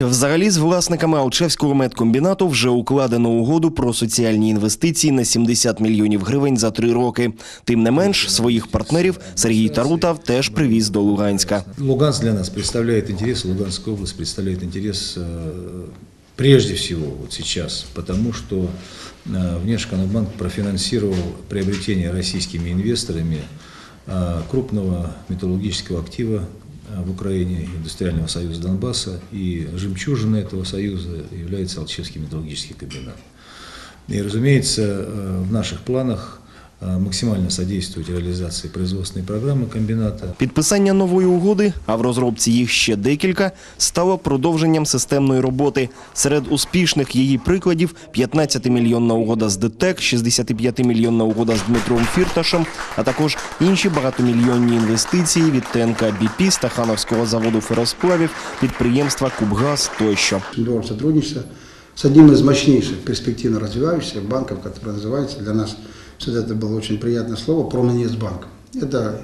Взагалі, з власниками Алчевського медкомбінату вже укладено угоду про соціальні інвестиції на 70 мільйонів гривень за три роки. Тим не менш, своїх партнерів Сергій Тарутав теж привіз до Луганська. Луганск для нас представляет интерес, Луганская область представляет интерес э, прежде всего вот сейчас, потому что э, Внешэкономбанк профинансировал приобретение российскими инвесторами э, крупного металлургического актива э, в Украине, Индустриального союза Донбасса, и жемчужиной этого союза является Алчевский металлургический комбинат. И, разумеется, э, в наших планах э, максимально содействовать реализации производственной программы комбината, Підписання нової угоди, а в розробці їх ще декілька, стало продовженням системної роботи. Серед успішних її прикладів 15-мільйонна угода з ДТЕК, 65-мільйонна угода з Дмитром Фірташем, а також інші багатомільйонні інвестиції від ТНК «БІПІ», Стахановського заводу феросплавів, підприємства «Кубгаз» тощо. Договор сотрудничества с одним из мощнейших перспективно развивающихся банков, который называется для нас, всегда это было очень приятное слово, Проминвестбанк. Это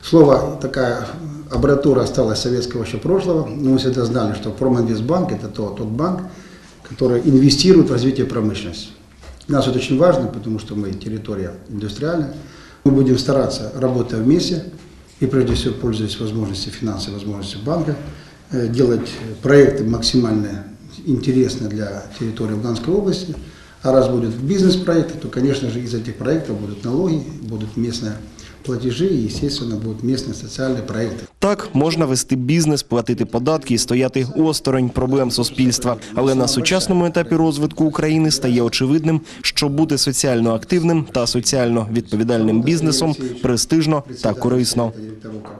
слово, такая аббревиатура осталась советского еще прошлого, но мы всегда знали, что Проминвестбанк это то, тот банк, который инвестирует в развитие промышленности. Для нас это очень важно, потому что мы территория индустриальная. Мы будем стараться, работая вместе, и прежде всего пользуясь возможностью финансовой возможностью банка, э, делать проекты максимально интересные для территории Луганской области. А раз будут бизнес-проекты, то, конечно же, из этих проектов будут налоги, будут местные платежи и, естественно, будут местные социальные проекты. Так можна вести бізнес, платити податки і стояти осторонь проблем суспільства. Але на сучасному етапі розвитку України стає очевидним, що бути соціально активним та соціально відповідальним бізнесом престижно та корисно. Директоров корпораций